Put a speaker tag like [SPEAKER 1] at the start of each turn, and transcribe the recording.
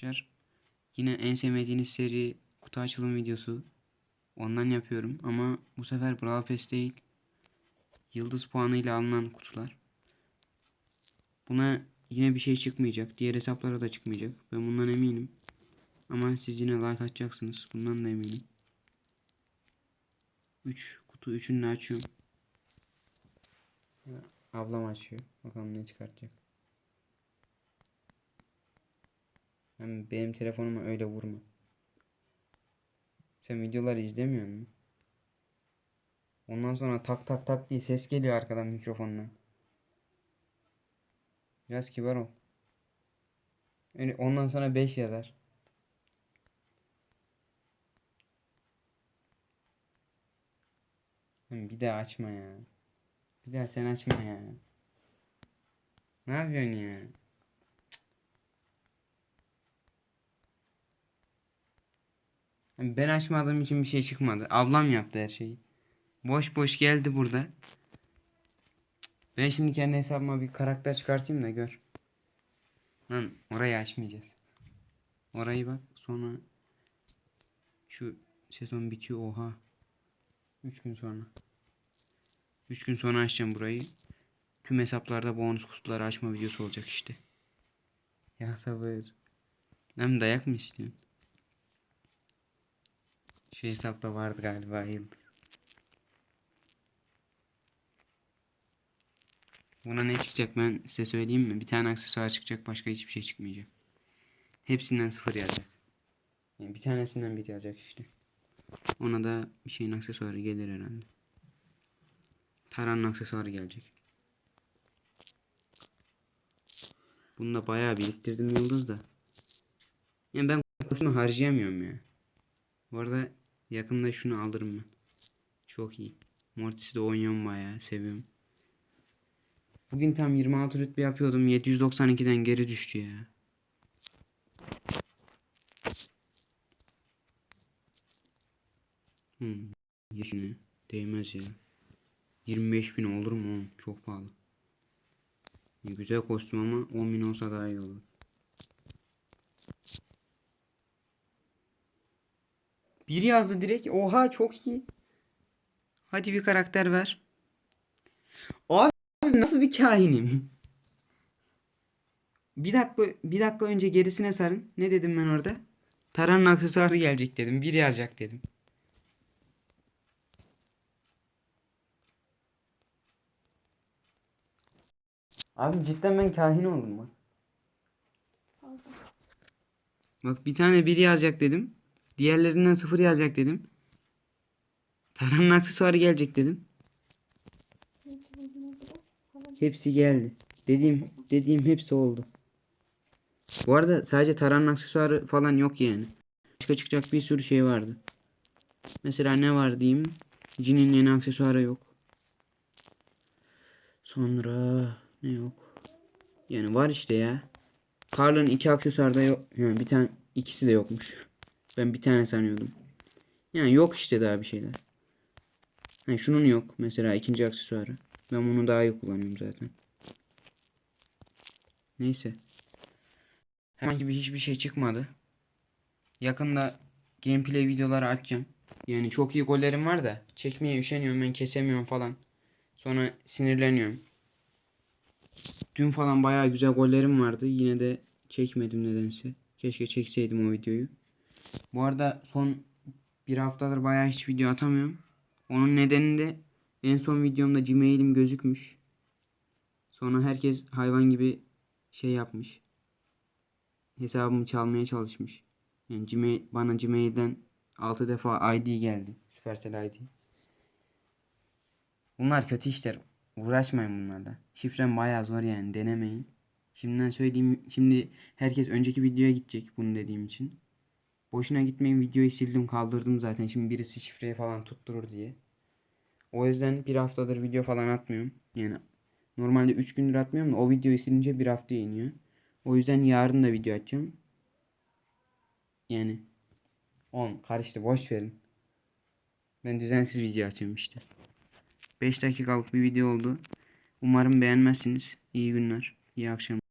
[SPEAKER 1] arkadaşlar. Yine en sevmediğiniz seri kutu açılım videosu. Ondan yapıyorum ama bu sefer Brawl Pass değil. Yıldız puanı ile alınan kutular. Buna yine bir şey çıkmayacak. Diğer hesaplara da çıkmayacak. Ben bundan eminim. Ama siz yine like atacaksınız. Bundan da eminim. 3 kutu üçünü de açıyorum. Ablam açıyor. Bakalım ne çıkartacak. Hem benim telefonuma öyle vurma. Sen videoları izlemiyor musun? Ondan sonra tak tak tak diye ses geliyor arkadan mikrofondan. Biraz kibar ol. Öyle ondan sonra 5 yazar. Bir daha açma ya. Bir daha sen açma ya. Ne yapıyorsun ya? Ben açmadığım için bir şey çıkmadı. Ablam yaptı her şeyi. Boş boş geldi burada. Ben şimdi kendi hesabıma bir karakter çıkartayım da gör. Lan orayı açmayacağız. Orayı bak sonra şu sezon bitiyor oha. 3 gün sonra. 3 gün sonra açacağım burayı. Tüm hesaplarda bonus kutuları açma videosu olacak işte. Ya sabır. Hem dayak mı istiyorsun? Şu hesapta vardı galiba yıldız. Buna ne çıkacak ben size söyleyeyim mi? Bir tane aksesuar çıkacak başka hiçbir şey çıkmayacak. Hepsinden sıfır yazacak. Yani bir tanesinden bir yazacak işte. Ona da bir şeyin aksesuarı gelir herhalde. Taran'ın aksesuarı gelecek. Bunu da bayağı biriktirdim yıldız da. Yani ben şunu harcayamıyorum ya. Bu arada yakında şunu alırım ben. Çok iyi. Mortis'i de oynuyorum bayağı seviyorum. Bugün tam 26 rütbe yapıyordum. 792'den geri düştü ya. Hmm. Yeşini değmez ya. 25 bin olur mu oğlum? Çok pahalı. Güzel kostüm ama 10 bin olsa daha iyi olur. Biri yazdı direkt. Oha çok iyi. Hadi bir karakter ver. Abi nasıl bir kahinim? Bir dakika bir dakika önce gerisine sarın. Ne dedim ben orada? Taran'ın aksesuarı gelecek dedim. Biri yazacak dedim. Abi cidden ben kahin oldum bak. Bak bir tane biri yazacak dedim. Diğerlerinden sıfır yazacak dedim. Taran'ın aksesuarı gelecek dedim. Hepsi geldi. Dediğim dediğim hepsi oldu. Bu arada sadece Taran'ın aksesuarı falan yok yani. Başka çıkacak bir sürü şey vardı. Mesela ne var diyeyim. Jin'in yeni aksesuarı yok. Sonra ne yok? Yani var işte ya. Carl'ın iki aksesuarı da yok. Yani bir tane ikisi de yokmuş. Ben bir tane sanıyordum. Yani yok işte daha bir şeyler. Yani şunun yok mesela ikinci aksesuarı. Ben bunu daha iyi kullanıyorum zaten. Neyse. Herhangi bir hiçbir şey çıkmadı. Yakında gameplay videoları açacağım. Yani çok iyi gollerim var da çekmeye üşeniyorum ben kesemiyorum falan. Sonra sinirleniyorum. Dün falan bayağı güzel gollerim vardı. Yine de çekmedim nedense. Keşke çekseydim o videoyu. Bu arada son bir haftadır bayağı hiç video atamıyorum. Onun nedeni de en son videomda Gmail'im gözükmüş. Sonra herkes hayvan gibi şey yapmış. Hesabımı çalmaya çalışmış. Yani Gmail, bana Gmail'den 6 defa ID geldi. Supercell ID. Bunlar kötü işler. Uğraşmayın bunlarla. Şifrem bayağı zor yani denemeyin. Şimdiden söyleyeyim. Şimdi herkes önceki videoya gidecek bunu dediğim için. Boşuna gitmeyin videoyu sildim kaldırdım zaten. Şimdi birisi şifreyi falan tutturur diye. O yüzden bir haftadır video falan atmıyorum. Yani normalde 3 gündür atmıyorum da o videoyu silince bir hafta iniyor. O yüzden yarın da video açacağım. Yani 10 karıştı boş verin. Ben düzensiz video açıyorum işte. 5 dakikalık bir video oldu. Umarım beğenmezsiniz. İyi günler. İyi akşamlar.